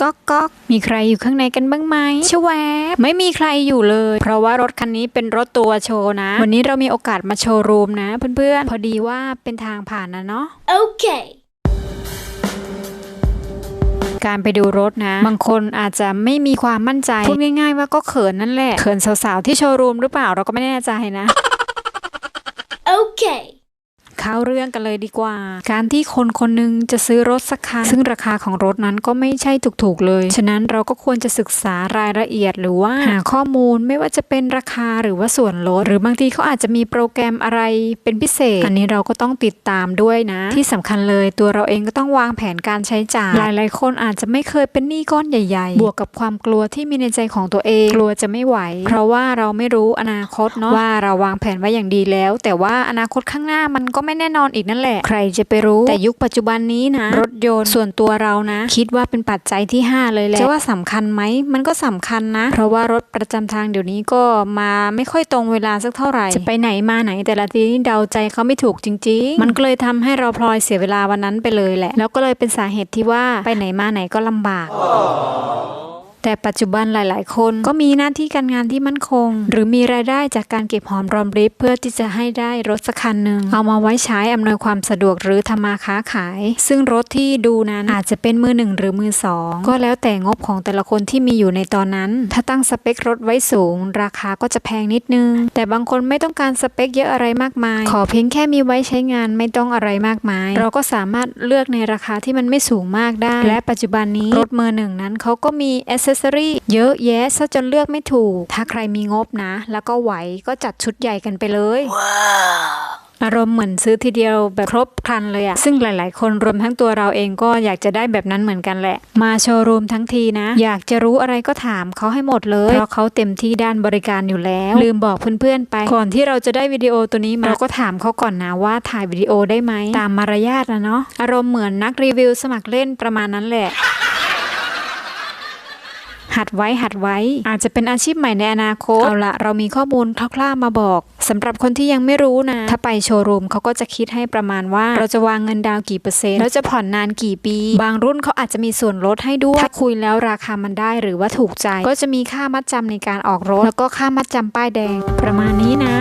ก๊อกก๊อกมีใครอยู่ข้างในกันบ้างไหมชวบไม่มีใครอยู่เลย เพราะว่ารถคันนี้เป็นรถตัวโชว์นะ วันนี้เรามีโอกาสมาโชว์รูมนะ เพื่อนๆ พอดีว่าเป็นทางผ่านนะเนาะ Okay. การไปดูรถนะ บางคนอาจจะไม่มีความมั่นใจ พูดง่าย ๆ ว่าก็เขินนั่นแหละ เขินสาวๆที่โชว์รูมหรือเปล่าเราก็ไม่แน่ใจนะ Okay. เข้าเรื่องกันเลยดีกว่า การที่คนคนหนึงจะซื้อรถสักคัน ซึ่งราคาของรถนั้นก็ไม่ใช่ถูกๆเลย ฉะนั้นเราก็ควรจะศึกษารายละเอียดหรือว่าหาข้อมูลไม่ว่าจะเป็นราคาหรือว่าส่วนลด หรือบางทีเขาอาจจะมีโปรแกรมอะไรเป็นพิเศษ อันนี้เราก็ต้องติดตามด้วยนะ ที่สำคัญเลยตัวเราเองก็ต้องวางแผนการใช้จ่ายหลายๆ คนอาจจะไม่เคยเป็นหนี้ก้อนใหญ่ๆ บวกกับความกลัวที่มีในใจของตัวเอง กลัวจะไม่ไหว เพราะว่าเราไม่รู้อนาคตเนาะว่าเราวางแผนไว้อย่างดีแล้ว แต่ว่าอนาคตข้างหน้ามันก็ไม่แน่นอนอีกนั่นแหละ ใครจะไปรู้ แต่ยุคปัจจุบันนี้นะ รถยนต์ส่วนตัวเรานะ คิดว่าเป็นปัจจัยที่ 5 เลยแหละจะว่าสำคัญไหมมันก็สำคัญนะ เพราะว่ารถประจำทางเดี๋ยวนี้ก็มาไม่ค่อยตรงเวลาสักเท่าไหร่ จะไปไหนมาไหนแต่ละทีนี่เดาใจเขาไม่ถูกจริง ๆ มันก็เลยทำให้เราพลอยเสียเวลาวันนั้นไปเลยแหละ แล้วก็เลยเป็นสาเหตุที่ว่าไปไหนมาไหนก็ลำบาก แต่ปัจจุบันหลาย ๆ คนก็มีหน้าที่การงานที่มั่นคง หรือมีรายได้จากการเก็บหอมรอมริบเพื่อที่จะให้ได้รถสักคันหนึ่งเอามาไว้ใช้อำนวยความสะดวกหรือทำมาค้าขาย ซึ่งรถที่ดูนั้นอาจจะเป็นมือหนึ่งหรือมือสองก็แล้วแต่งบของแต่ละคนที่มีอยู่ในตอนนั้น ถ้าตั้งสเปครถไว้สูง ราคาก็จะแพงนิดนึง แต่บางคนไม่ต้องการสเปคเยอะอะไรมากมาย ขอเพียงแค่มีไว้ใช้งานไม่ต้องอะไรมากมาย เราก็สามารถเลือกในราคาที่มันไม่สูงมากได้ และปัจจุบันนี้รถมือหนึ่งนั้นเขาก็มีอ c เซสซอรี่เยอะแยะซะจนเลือกไม่ถูก ถ้าใครมีงบนะ แล้วก็ไหวก็จัดชุดใหญ่กันไปเลยอารมณ์เหมือนซื้อทีเดียวแบบครบครันเลยอะซึ่งหลาย ๆ คนรวมทั้งตัวเราเองก็อยากจะได้แบบนั้นเหมือนกันแหละ มาโชว์รูมทั้งทีนะ อยากจะรู้อะไรก็ถามเขาให้หมดเลย เพราะเขาเต็มที่ด้านบริการอยู่แล้ว ลืมบอกเพื่อน ๆ ไป ก่อนที่เราจะได้วิดีโอตัวนี้มาเราก็ถามเขาก่อนนะว่าถ่ายวิดีโอได้ไหมตามมารยาทนะเนาะอารมณ์เหมือนนักรีวิวสมัครเล่นประมาณนั้นแหละ หัดไว้หัดไว้ อาจจะเป็นอาชีพใหม่ในอนาคต เอาละเรามีข้อมูลคร่าวๆมาบอกสำหรับคนที่ยังไม่รู้นะ ถ้าไปโชว์รูมเขาก็จะคิดให้ประมาณว่า เราจะวางเงินดาวน์กี่เปอร์เซ็นต์แล้วจะผ่อนนานกี่ปี บางรุ่นเขาอาจจะมีส่วนลดให้ด้วย ถ้าคุยแล้วราคามันได้หรือว่าถูกใจ ก็จะมีค่ามัดจำในการออกรถ แล้วก็ค่ามัดจำป้ายแดง ประมาณนี้นะ